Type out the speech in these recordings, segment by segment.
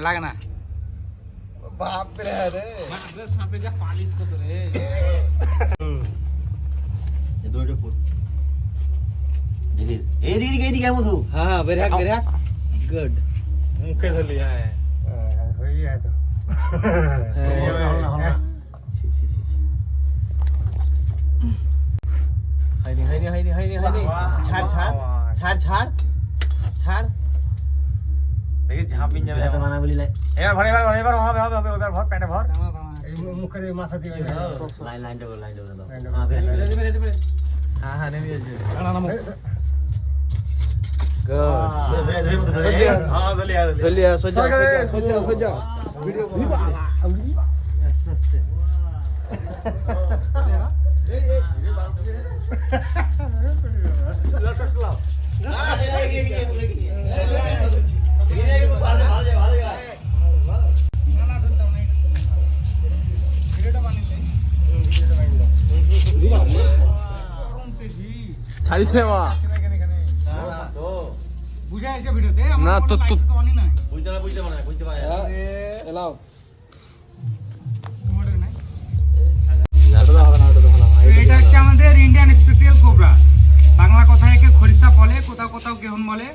লাগে না বাপরে রে বাপরে সাপে যা পালিশ কত রে দুটো ফুট দেখিস এইদিকে এইদিকে মধু হ্যাঁ বেরে হাক বেরে হাক গুড মুখে ধরলি হ্যাঁ হয়ে যায় তো হাইনি হাইনি হাইনি হাইনি হাইনি ছাড় ছাড় ছাড় ছাড় ছাড় দেখি ঝাঁপিন যাবে এত মানা বলি লাই এবার ভর এবার ভর, এবার হবে হবে হবে এবার ভর প্যাটে ভর মুখে দিয়ে মাথা দিয়ে line line double line double. হ্যাঁ হ্যাঁ নেমে যাচ্ছে টানা নামো ধরে ছাড়িস রে মা। না, তো না না এলাও এটা হচ্ছে আমাদের ইন্ডিয়ান স্পেশাল কোবরা বাংলা কথায় একে খরিস্তা বলে কোথাও কোথাও গেহন বলে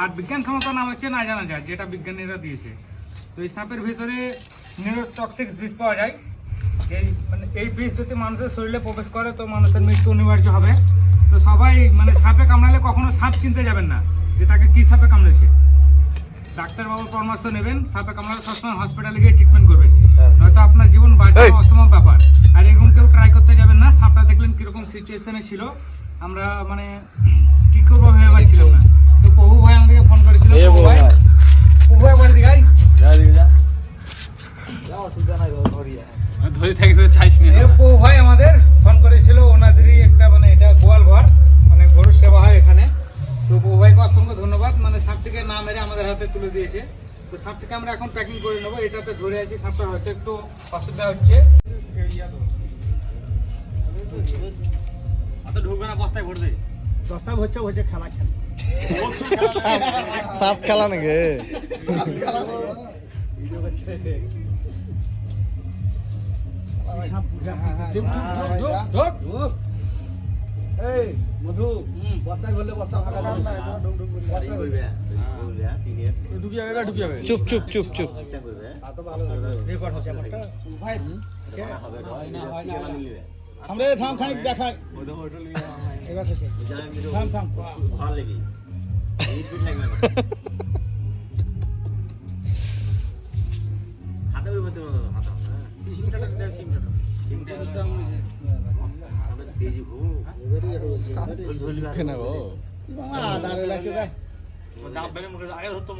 আর বিজ্ঞানসম্মত নাম হচ্ছে না জানা যায় যেটা বিজ্ঞানীরা দিয়েছে তো এই সাপের ভিতরে নিউরোটক্সিক্স বিষ পাওয়া যায় এই মানে এই বিষ যদি মানুষের শরীরে প্রবেশ করে, তো মানুষের মৃত্যু অনিবার্য হবে। তো সবাই মানে সাপে কামড়ালে কখনো সাপ চিনতে যাবেন না যে তাকে কি সাপে কামড়েছে। ডাক্তারবাবুর পরামর্শ নেবেন সাপে কামড়ালে সবসময় হসপিটালে গিয়ে ট্রিটমেন্ট করবেন। নয়তো আপনার জীবন বাঁচা অসম্ভব ব্যাপার। আর এরকম কেউ ট্রাই করতে যাবেন না সাপটা দেখলেন কীরকম সিচুয়েশনে ছিল। আমরা মানে কি করব ভেবে পাচ্ছিলাম না। তো প্রভু ভাই আমাদেরকে ফোন করেছিল ভাই। ভাই বলে ধরে থাকি তো চাইস না। এ ভাই আমাদের অসংখ্য ধন্যবাদ। মানে সাপটিকে না মেরে আমাদের হাতে তুলে দিয়েছে। তো সাপটিকে আমরা এখন প্যাকিং করে নেব। এটাতে ধরে আছি সাপটা হয়তো একটু অসুবিধা হচ্ছে। ঢুকবে না বস্তায় ভরতে দশটা হচ্ছে হচ্ছে খেলা খেলা। সাপ খেলা নাকি? এই মধু বস্তায় ভরলে বস্তা ফাঁকা ঢুকি যাবে ঢুকি যাবে চুপ চুপ চুপ চুপ। মিলবে আমরা থাম খানিক দেখাই। এবার থাম থাম। ভালো লাগি। হাতে ওই হাতে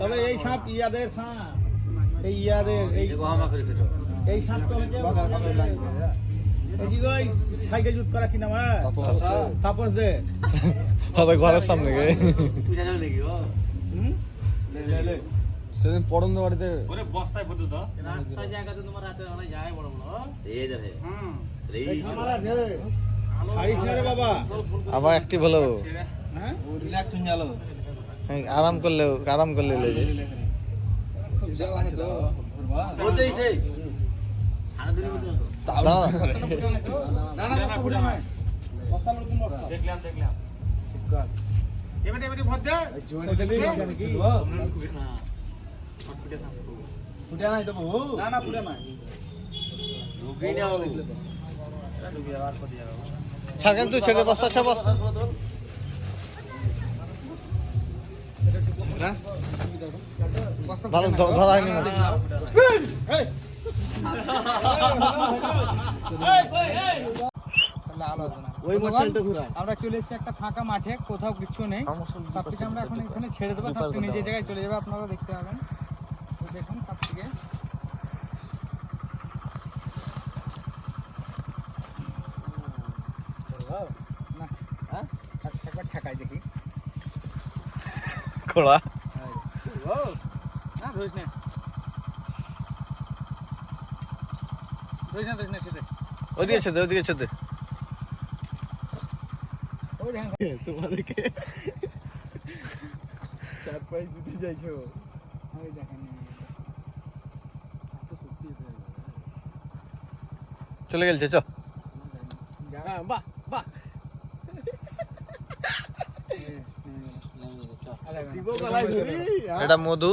তবে এই সাপ ইয়াদের সাপ এই ইয়াদের এই এই যে ওই সাইকেল জুত করা কি নাম হয়? তাপস দে ঘরের সামনে সেদিন পড়ন্দ বাড়িতে ওরে বস্তায় ভরতে তো। রাস্তা জায়গাতে তোমার রাতে অনেক যায় বড় বড়। এই দেখে হুম। এই হারিস না রে বাবা। আবার অ্যাক্টিভ হলো হ্যাঁ? রিল্যাক্স হয়ে গেল। হ্যাঁ, আরাম করলে আরাম করলে লেগে ওতেই সেই না না। বস্তা বস্তা দেখলাম দেখলাম। এবারে এবারে ভর দে। নাকি? নাই তো না না নাই না তুই বস্তা বস্তা ভালো মনে হয়। আমরা চলে এসেছি একটা ফাঁকা মাঠে কোথাও কিছু নেই আমরা এখন এখানে ছেড়ে দেবো নিজের জায়গায় চলে যাবে আপনারা দেখতে পাবেন দেখুন সাপটিকে না হ্যাঁ? একবার ঠেকাই দেখি। খোলা। না ধরিস না। ধরিস না ধরিস না সেটা ওদিকে ছেদে ওদিকে ছেদে ওই দেখেন। তোমাদেরকে দিতে চাইছো। দেখেন চলে গেছে চ। এটা মধু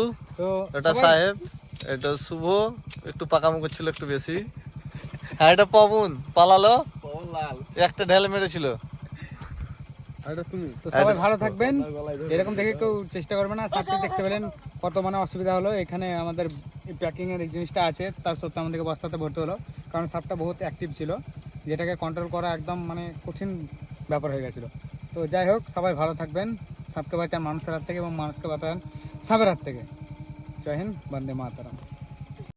এটা সাহেব এটা শুভ একটু পাকামো করছিল একটু বেশি। হ্যাঁ এটা পবন পালালো। একটা ঢেলে মেরেছিল। তো সবাই ভালো থাকবেন। এরকম দেখে কেউ চেষ্টা করবে না। সাপটি দেখতে পেলেন কত মানে অসুবিধা হলো। এখানে আমাদের প্যাকিং এর জিনিসটা আছে। তার সত্ত্বেও আমাদেরকে বস্তাতে ভরতে হলো। কারণ সাপটা বহুত অ্যাক্টিভ ছিল, যেটাকে কন্ট্রোল করা একদম মানে কঠিন ব্যাপার হয়ে গেছিল। তো যাই হোক, সবাই ভালো থাকবেন, সাপকে বাঁচান মানুষের হাত থেকে এবং মানুষকে বাঁচান সাপের হাত থেকে। জয় হিন্দ, বন্দে মাতারাম।